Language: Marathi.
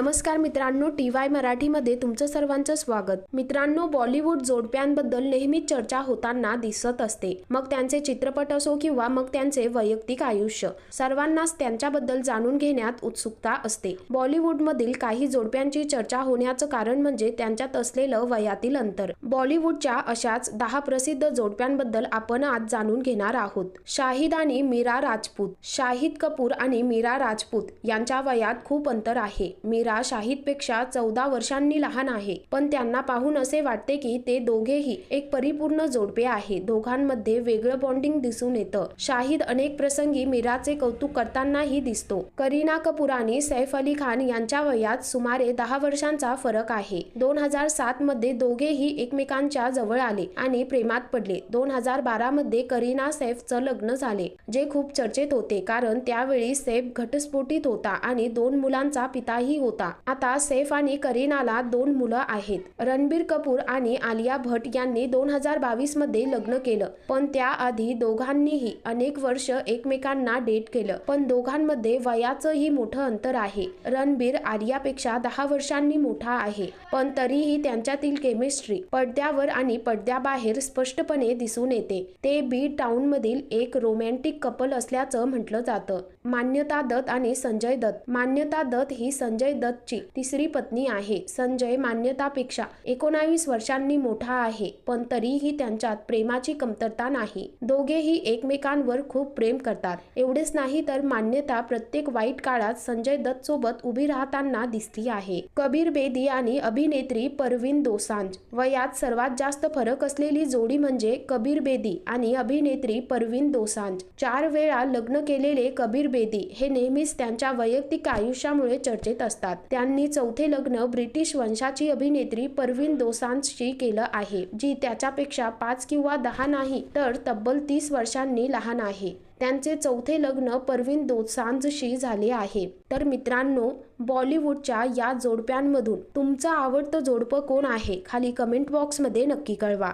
नमस्कार मित्रांनो टी वाय मराठीमध्ये तुमचं सर्वांचं स्वागत. मित्रांनो बॉलिवूड जोडप्यांबद्दल नेहमीच चर्चा होताना दिसत असते. मग त्यांचे चित्रपट असो किंवा मग त्यांचे वैयक्तिक आयुष्य सर्वांनाच त्यांच्याबद्दल जाणून घेण्यात उत्सुकता असते. बॉलिवूडमधील काही जोडप्यांची चर्चा होण्याचं कारण म्हणजे त्यांच्यात असलेलं वयातील अंतर. बॉलिवूडच्या अशाच दहा प्रसिद्ध जोडप्यांबद्दल आपण आज जाणून घेणार आहोत. शाहिद आणि मीरा राजपूत. शाहिद कपूर आणि मीरा राजपूत यांच्या वयात खूप अंतर आहे. मीरा शाहिदपेक्षा चौदा वर्षांनी लहान आहे. पण त्यांना पाहून असे वाटते की ते दोघेही एक परिपूर्ण जोडपे आहे. दोघांमध्ये वेगळं बॉन्डिंग दिसून येतं. शाहिद अनेक प्रसंगी मीराचे कौतुक करतानाही दिसतो. करीना कपूर आणि सैफ अली खान यांच्या वयात सुमारे दहा वर्षांचा फरक आहे. दोन हजार सात मध्ये दोघेही एकमेकांच्या जवळ आले आणि प्रेमात पडले. दोन हजार बारा मध्ये करीना सैफचं लग्न झाले जे खूप चर्चेत होते. कारण त्यावेळी सैफ घटस्फोटीत होता आणि दोन मुलांचा पिताही होता. आता सैफ आणि करीनाला दोन मुलं आहेत. रणबीर कपूर आणि आलिया भट यांनी दोन हजार बावीसमध्ये लग्न केलं. पण त्याआधी दोघांनीही अनेक वर्ष एकमेकांना डेट केलं. पण दोघांमध्ये वयाचंही मोठं अंतर आहे. रणबीर आलियापेक्षा दहा वर्षांनी मोठा आहे. पण तरीही त्यांच्यातील केमिस्ट्री पडद्यावर आणि पडद्याबाहेर स्पष्टपणे दिसून येते. ते बी टाउन मधील एक रोमॅन्टिक कपल असल्याचं म्हटलं जातं. मान्यता दत्त आणि संजय दत्त. मान्यता दत्त ही संजय दत्तची. तिसरी पत्नी आहे. संजय मान्यतापेक्षा एकोणावीस वर्षांनी मोठा आहे पण तरीही त्यांच्यात प्रेमाची कमतरता नाही. दोघेही एकमेकांवर खूप प्रेम करतात. एवढेच नाही तर मान्यता प्रत्येक वाईट काळात संजय दत्त सोबत उभी राहताना दिसती आहे. कबीर बेदी आणि अभिनेत्री परवीन दोसांज वयात सर्वात जास्त फरक असलेली जोडी म्हणजे कबीर बेदी आणि अभिनेत्री परवीन दोसांज चार वेळा लग्न केलेले कबीर बेदी हे नेहमीच त्यांच्या वैयक्तिक आयुष्यामुळे चर्चेत असतात. त्यांनी चौथे लग्न ब्रिटिश वंशाची अभिनेत्री परवीन दोसांजशी केलं आहे जी त्याच्यापेक्षा पाच किंवा दहा नाही तर तब्बल तीस वर्षांनी लहान आहे. त्यांचे चौथे लग्न परवीन दोसांजशी झाले आहे. तर मित्रांनो बॉलिवूडच्या या जोडप्यांमधून तुमचं आवडतं जोडपं कोण आहे? खाली कमेंट बॉक्समध्ये नक्की कळवा.